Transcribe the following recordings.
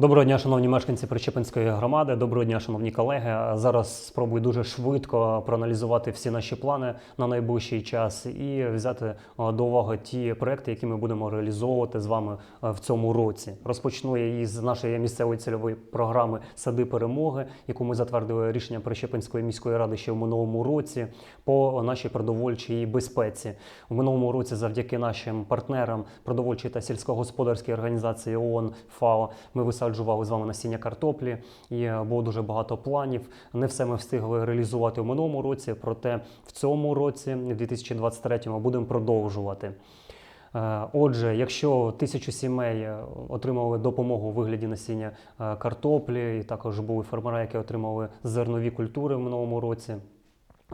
Доброго дня, шановні мешканці Причепинської громади. Доброго дня, шановні колеги. Зараз спробую дуже швидко проаналізувати всі наші плани на найближчий час і взяти е, до уваги ті проекти, які ми будемо реалізовувати з вами е, в цьому році. Розпочну я із нашої місцевої цільової програми Сади перемоги, яку ми затвердили рішення Причепинської міської ради ще в минулому році по нашій продовольчій безпеці. В минулому році, завдяки нашим партнерам продовольчої та сільськогосподарської організації ООН ФАО, ми висаджували з вами насіння картоплі, і е, було дуже багато планів. Не все ми встигли реалізувати в минулому році, проте в цьому році, в 2023, будемо продовжувати. Е, Отже, якщо тисячу сімей е, отримали допомогу у вигляді насіння картоплі, і також були фермери, які отримали зернові культури в минулому році.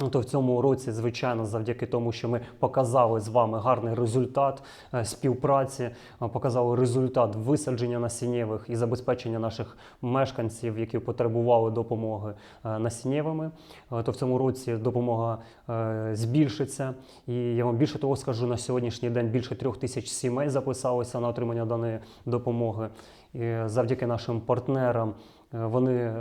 Ну, То в цьому році, звичайно, завдяки тому, що ми показали з вами гарний результат е, співпраці, е, показали результат висадження насіннєвих і забезпечення наших мешканців, які потребували допомоги е, насіннєвими, е, то в цьому році допомога збільшиться. І я вам більше того скажу, на сьогоднішній день більше трьох тисяч сімей записалися на отримання даної допомоги. І завдяки нашим партнерам Е, Вони е,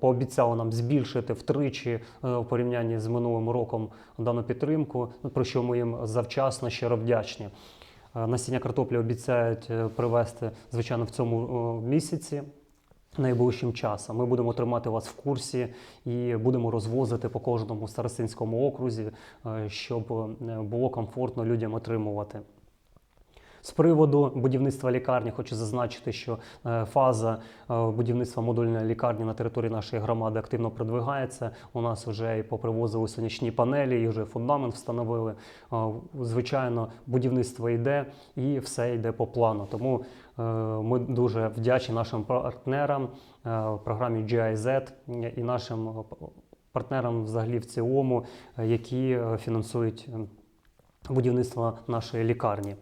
пообіцяли нам збільшити втричі е, у порівнянні з минулим роком дану підтримку, про що ми їм завчасно щиро вдячні. Насіння картоплі обіцяють привезти, звичайно, в цьому місяці. Найближчим часом ми будемо тримати вас в курсі і будемо розвозити по кожному старостинському окрузі, щоб було комфортно людям отримувати. З приводу будівництва лікарні хочу зазначити, що е, фаза е, будівництва модульної лікарні на території нашої громади активно продвигається. У нас вже і попривозили сонячні панелі, і вже фундамент встановили. Е, Звичайно, будівництво йде і все йде по плану. Тому ми дуже вдячні нашим партнерам програмі GIZ і нашим партнерам взагалі в цілому, які фінансують будівництво нашої лікарні.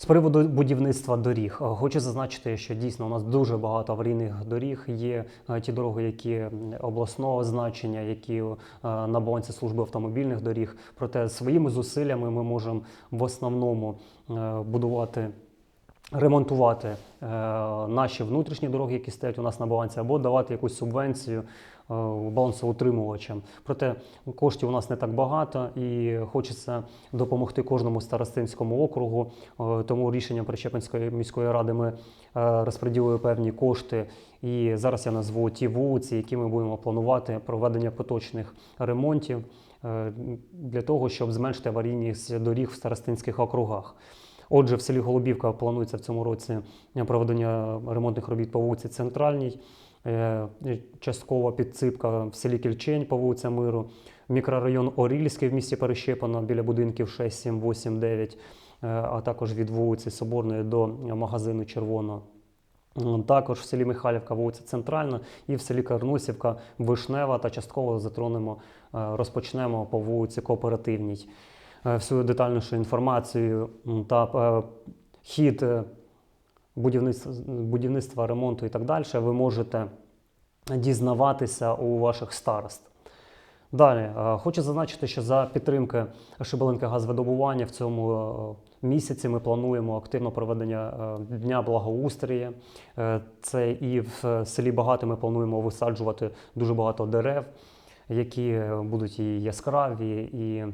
З приводу будівництва доріг, е, хочу зазначити, що дійсно у нас дуже багато аварійних доріг. Є е, ті дороги, які обласного значення, які е, на балансі служби автомобільних доріг. Проте своїми зусиллями ми можемо в основному будувати. Ремонтувати е, наші внутрішні дороги, які стоять у нас на балансі, або давати якусь субвенцію е, балансоутримувачам. Проте коштів у нас не так багато, і хочеться допомогти кожному старостинському округу. Е, Тому рішенням Причепинської міської ради ми е, розподілили певні кошти. І зараз я назву ті вулиці, які ми будемо планувати проведення поточних ремонтів е, для того, щоб зменшити аварійність доріг в старостинських округах. Отже, в селі Голубівка планується в цьому році проведення ремонтних робіт по вулиці Центральній, е, часткова підсипка в селі Кільчень по вулиці Миру, мікрорайон Орільський в місті Перещепано біля будинків 6, 7, 8, 9, е, а також від вулиці Соборної до магазину Червоного. Також в селі Михайлівка, вулиця Центральна, і в селі Карнусівка, Вишнева та частково затронемо, е, розпочнемо по вулиці Кооперативній. Е, Всю детальнішу інформацію та е, хід е, будівництва, будівництва, ремонту і так далі ви можете дізнаватися у ваших старост. Далі хочу зазначити, що за підтримки Шибалинки газовидобування в цьому місяці ми плануємо активно проведення дня благоустрія. Це і в селі Багате ми плануємо висаджувати дуже багато дерев, які е, будуть і яскраві, і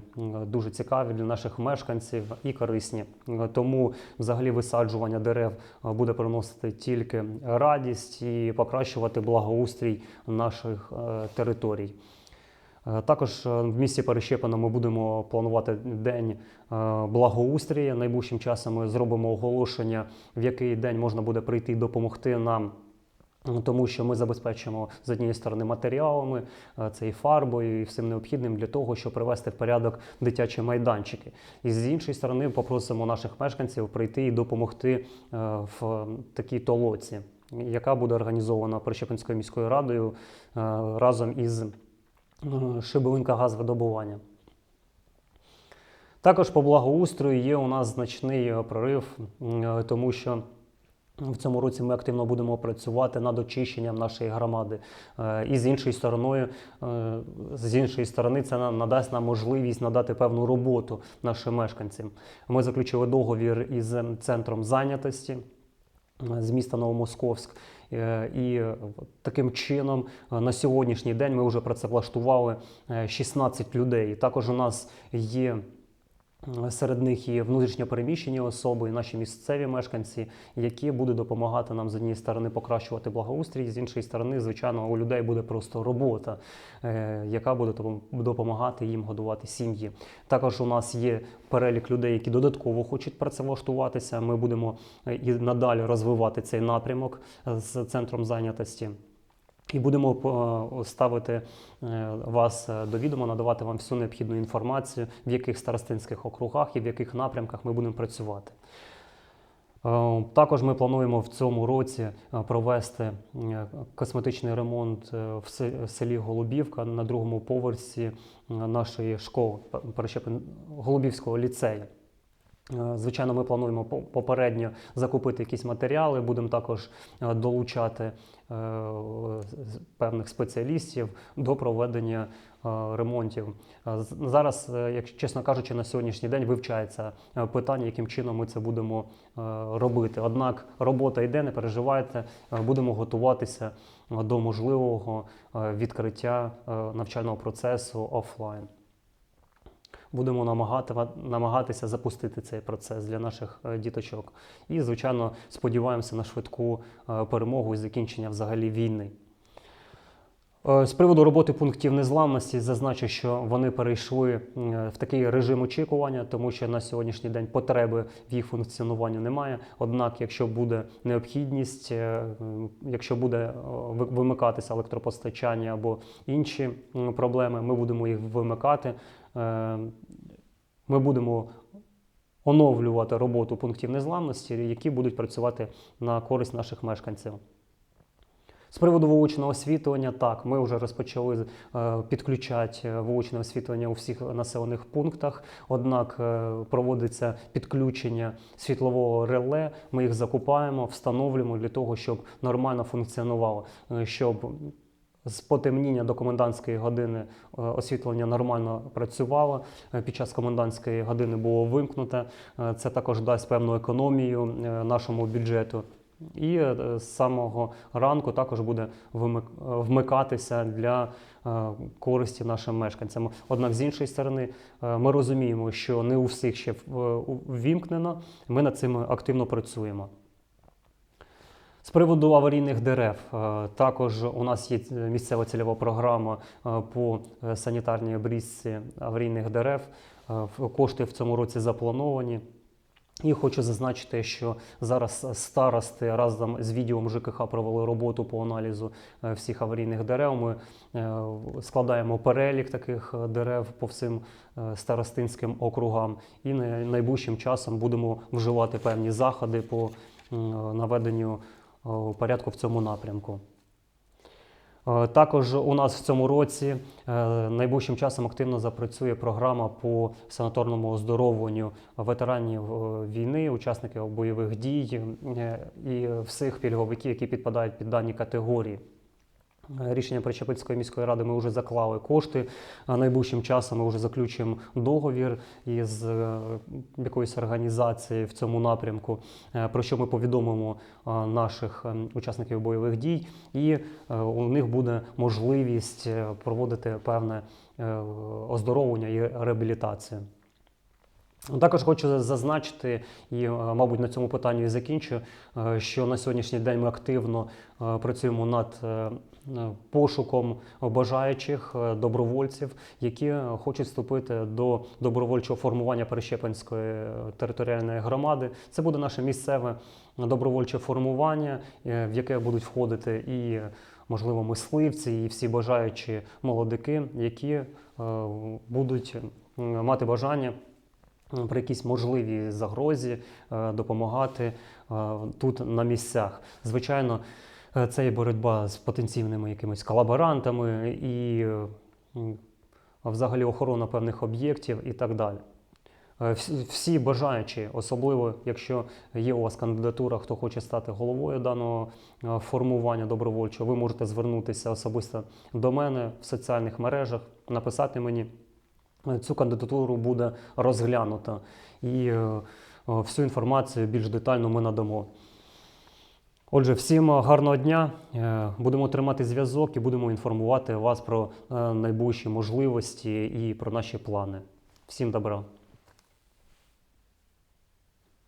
дуже цікаві для наших мешканців і корисні. Тому взагалі висаджування дерев е, буде приносити тільки радість і покращувати благоустрій наших е, територій. Також в місті Перещепино ми будемо планувати день благоустрія. Найближчим часом ми зробимо оголошення, в який день можна буде прийти і допомогти нам. Тому що ми забезпечимо з однієї сторони матеріалами, е, це фарбою, і всім необхідним для того, щоб привести в порядок дитячі майданчики. І з іншої сторони попросимо наших мешканців прийти і допомогти е, в такій толоці, яка буде організована Прищепинською міською радою е, разом із Шибовинка газовидобування. Також по благоустрою є у нас значний прорив, тому що в цьому році ми активно будемо працювати над очищенням нашої громади. Е, І з іншої сторони, е, з іншої сторони, це на- надасть нам можливість надати певну роботу нашим мешканцям. Ми заключили договір із ем, центром зайнятості. е, з міста Новомосковськ. І таким чином на сьогоднішній день ми вже працевлаштували е, 16 людей. Також у нас є серед них і внутрішньо переміщені особи, і наші місцеві мешканці, які будуть допомагати нам з однієї сторони покращувати благоустрій, з іншої сторони, звичайно, у людей буде просто робота, е, яка буде допомагати їм годувати сім'ї. Також у нас є перелік людей, які додатково хочуть працевлаштуватися. Ми будемо е, і надалі розвивати цей напрямок е, з центром зайнятості. І будемо е, ставити е, вас е, до відома, надавати вам всю необхідну інформацію, в яких старостинських округах і в яких напрямках ми будемо працювати. Також ми плануємо в цьому році провести косметичний ремонт в селі Голубівка на другому поверсі нашої школи Голубівського ліцею. Е, Звичайно, ми плануємо по- попередньо закупити якісь матеріали, будемо також е, долучати е, певних спеціалістів до проведення ремонтів. Зараз, як чесно кажучи, на сьогоднішній день вивчається питання, яким чином ми це будемо робити. Однак робота йде, не переживайте, будемо готуватися до можливого відкриття навчального процесу офлайн будемо намагати, намагатися запустити цей процес для наших е, діточок. І, звичайно, сподіваємося на швидку е, перемогу і закінчення взагалі війни. Е, З приводу роботи пунктів незламності зазначу, що вони перейшли в такий режим очікування, тому що на сьогоднішній день потреби в їх функціонуванні немає. Однак, якщо буде необхідність, якщо буде вимикатися електропостачання або інші проблеми, ми будемо їх вимикати. Е, Ми будемо оновлювати роботу пунктів незламності, які будуть працювати на користь наших мешканців. З приводу вуличного освітлення, так, ми вже розпочали е, підключати е, вуличне освітлення у всіх населених пунктах. Однак проводиться підключення світлового реле. Ми їх закупаємо, встановлюємо для того, щоб нормально функціонувало, щоб з потемніння до комендантської години е, освітлення нормально працювало. Е, Під час комендантської години було вимкнуте. Е, Це також дасть певну економію нашому бюджету. І з самого ранку також буде вимик- вмикатися для користі нашим мешканцям. Однак, з іншої сторони, ми розуміємо, що не у всіх ще ввімкнено. Ми над цим активно працюємо. З приводу аварійних дерев, е, також у нас є е, місцева цільова програма е, по санітарній обрізці аварійних дерев. Кошти в цьому році заплановані. І хочу зазначити, що зараз старости разом з відділом ЖКХ провели роботу по аналізу всіх аварійних дерев. Ми складаємо перелік таких дерев по всім старостинським округам. І най- найближчим часом будемо вживати певні заходи по наведенню порядку в цьому напрямку. Е, Також у нас в цьому році е, найближчим часом активно запрацює програма по санаторному оздоровленню ветеранів е, війни, учасників бойових дій е, і всіх пільговиків, які підпадають під дані категорії. Рішення Причепинської міської ради ми вже заклали кошти. Найближчим часом ми вже заключимо договір із е, якоюсь організацією в цьому напрямку, е, про що ми повідомимо е, наших учасників бойових дій, і у них буде можливість проводити певне оздоровлення і реабілітацію. Також хочу зазначити, і, е, мабуть, на цьому питанні і закінчу, е, що на сьогоднішній день ми активно е, працюємо над пошуком бажаючих добровольців, які хочуть вступити до добровольчого формування Перещепинської е, територіальної громади. Це буде наше місцеве добровольче формування, в яке будуть входити і, можливо, мисливці, і всі бажаючі молодики, які будуть мати бажання при якійсь можливій загрозі е, допомагати е, тут на місцях. Звичайно, е, це є боротьба з потенційними якимись колаборантами і взагалі охорона певних об'єктів і так далі. Всі- бажаючі, особливо якщо є у вас кандидатура, хто хоче стати головою даного формування добровольчого, ви можете звернутися особисто до мене в соціальних мережах, написати мені. Цю кандидатуру буде розглянута. і е, е, всю інформацію більш детально ми надамо. Отже, всім гарного дня. Е, Будемо тримати зв'язок і будемо інформувати вас про найближчі можливості і про наші плани. Всім добра.